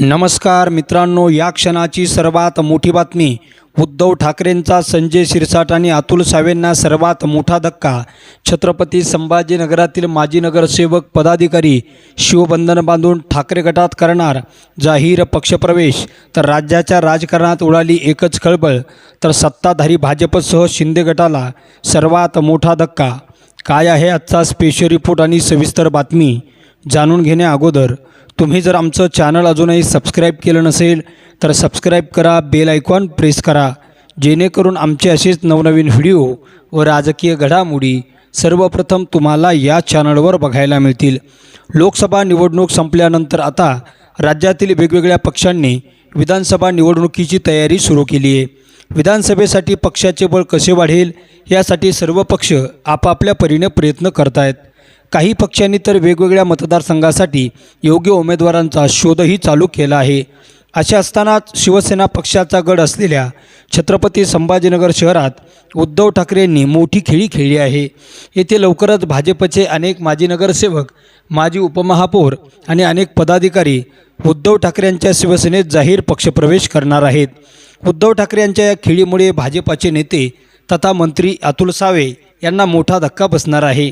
नमस्कार मित्रांनो या क्षणाची सर्वात मोठी बातमी. उद्धव ठाकरेंचा संजय शिरसाट आणि अतुल सावेंना सर्वात मोठा धक्का. छत्रपती संभाजीनगरातील माजी नगरसेवक पदाधिकारी शिवबंधन बांधून ठाकरे गटात करणार जाहीर पक्षप्रवेश. तर राज्याच्या राजकारणात उडाली एकच खळबळ. तर सत्ताधारी भाजपसह शिंदे गटाला सर्वात मोठा धक्का. काय आहे आजचा स्पेशल रिपोर्ट आणि सविस्तर बातमी? जाणून घेण्या अगोदर तुम्ही जर आमचं चॅनल अजूनही सबस्क्राईब केलं नसेल तर सबस्क्राईब करा बेल आयकॉन प्रेस करा जेणेकरून आमचे असेच नवनवीन व्हिडिओ व राजकीय घडामोडी सर्वप्रथम तुम्हाला या चॅनलवर बघायला मिळतील. लोकसभा निवडणूक संपल्यानंतर आता राज्यातील वेगवेगळ्या पक्षांनी विधानसभा निवडणुकीची तयारी सुरू केली आहे. विधानसभेसाठी पक्षाचे बळ कसे वाढेल यासाठी सर्व पक्ष आपापल्या परीने प्रयत्न करत आहेत काही पक्षांनी तर वेगवेगळ्या मतदारसंघासाठी योग्य उमेदवारांचा शोधही चालू केला आहे. अशा असतानाच शिवसेना पक्षाचा गड असलेल्या छत्रपती संभाजीनगर शहरात उद्धव ठाकरे यांनी मोठी खेळी खेळली आहे. येथे लवकरच भाजपचे अनेक माजी नगरसेवक माजी उपमहापौर आणि अनेक पदाधिकारी उद्धव ठाकरे यांच्या शिवसेनेत जाहीर पक्षप्रवेश करणार आहेत. उद्धव ठाकरे यांच्या या खेळीमुळे भाजपाचे नेते तथा मंत्री अतुल सावे यांना मोठा धक्का बसणार आहे.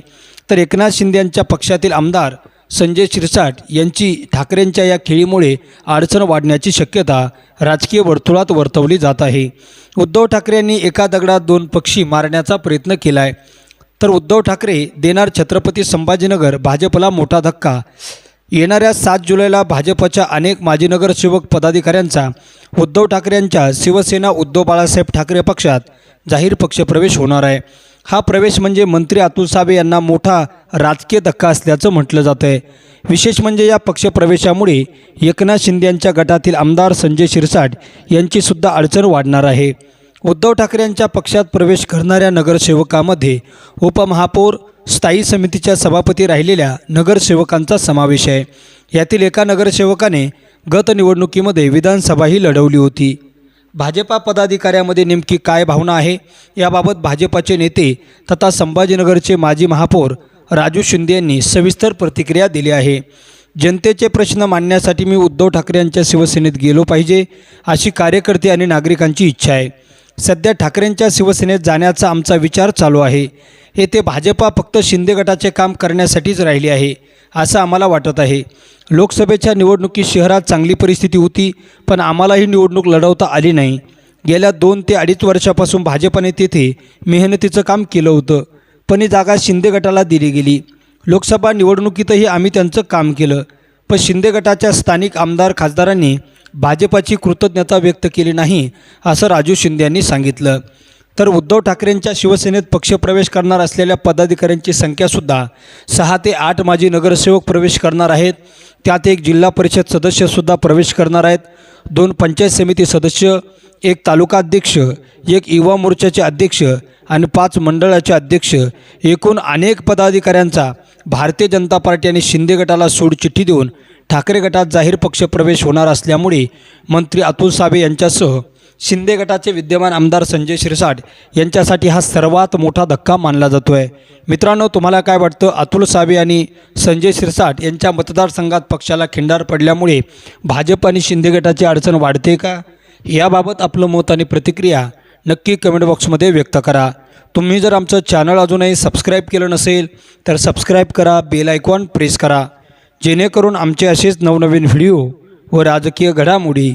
तर एकनाथ शिंदे यांच्या पक्षातील आमदार संजय शिरसाट यांची ठाकरेंच्या या खेळीमुळे अडचण वाढण्याची शक्यता राजकीय वर्तुळात वर्तवली जात आहे. उद्धव ठाकरे यांनी एका दगडात दोन पक्षी मारण्याचा प्रयत्न केला आहे तर उद्धव ठाकरे देणार छत्रपती संभाजीनगर भाजपला मोठा धक्का. येणाऱ्या सात जुलैला भाजपच्या अनेक माजी नगरसेवक पदाधिकाऱ्यांचा उद्धव ठाकरे यांच्या शिवसेना उद्धव बाळासाहेब ठाकरे पक्षात जाहीर पक्षप्रवेश होणार आहे. हा प्रवेश म्हणजे मंत्री अतुल सावे यांना मोठा राजकीय धक्का असल्याचं म्हटलं जातं आहे विशेष म्हणजे या पक्षप्रवेशामुळे एकनाथ शिंदे यांच्या गटातील आमदार संजय शिरसाट यांचीसुद्धा अडचण वाढणार आहे. उद्धव ठाकरे यांच्या पक्षात प्रवेश करणाऱ्या नगरसेवकामध्ये उपमहापौर स्थायी समितीच्या सभापती राहिलेल्या नगरसेवकांचा समावेश आहे. यातील एका नगरसेवकाने गत निवडणुकीमध्ये विधानसभाही लढवली होती. भाजपा पदाधिकाऱ्यामध्ये नेमकी काय भावना आहे? याबाबत भाजपाचे नेते तथा संभाजीनगरचे माजी महापौर राजू शिंदे यांनी सविस्तर प्रतिक्रिया दिली आहे. जनतेचे प्रश्न मांडण्यासाठी मी उद्धव ठाकरे यांच्या शिवसेनेत गेलो पाहिजे अशी कार्यकर्ते आणि नागरिकांची इच्छा आहे. सध्या ठाकरेंच्या शिवसेनेत जाण्याचा आमचा विचार चालू आहे. येथे भाजपा फक्त शिंदे गटाचे काम करण्यासाठीच राहिली आहे असं आम्हाला वाटत आहे. लोकसभेच्या निवडणुकीत शहरात चांगली परिस्थिती होती पण आम्हाला ही निवडणूक लढवता आली नाही. गेल्या दोन ते अडीच वर्षापासून भाजपाने तेथे मेहनतीचं काम केलं होतं पण ही जागा शिंदे गटाला दिली गेली. लोकसभा निवडणुकीतही आम्ही त्यांचं काम केलं पण शिंदे गटाच्या स्थानिक आमदार खासदारांनी भाजपाची कृतज्ञता व्यक्त केली नाही असं राजू शिंदे यांनी सांगितलं. तर उद्धव ठाकरेंच्या शिवसेनेत पक्षप्रवेश करणार असलेल्या पदाधिकाऱ्यांची संख्यासुद्धा सहा ते आठ माजी नगरसेवक प्रवेश करणार आहेत. त्यात एक जिल्हा परिषद सदस्यसुद्धा प्रवेश करणार आहेत. दोन पंचायत समिती सदस्य एक तालुका अध्यक्ष एक युवा मोर्चाचे अध्यक्ष आणि पाच मंडळाचे अध्यक्ष. एकूण अनेक पदाधिकाऱ्यांचा भारतीय जनता पार्टी आणि शिंदे गटाला सोडचिठ्ठी देऊन ठाकरे गटात जाहीर पक्षप्रवेश होणार असल्यामुळे मंत्री अतुल साबे यांच्यासह शिंदे गटाचे विद्यमान आमदार संजय शिरसाट यांच्यासाठी हा सर्वात मोठा धक्का मानला जातो आहे मित्रांनो तुम्हाला काय वाटतं? अतुल सावे आणि संजय शिरसाट यांच्या मतदारसंघात पक्षाला खिंडार पडल्यामुळे भाजप आणि शिंदे गटाची अडचण वाढते का? याबाबत आपलं मत आणि प्रतिक्रिया नक्की कमेंट बॉक्समध्ये व्यक्त करा. तुम्ही जर आमचं चॅनल अजूनही सबस्क्राईब केलं नसेल तर सबस्क्राईब करा बेल आयकॉन प्रेस करा. जेणेकरून आमचे असेच नवनवीन व्हिडिओ व राजकीय घडामोडी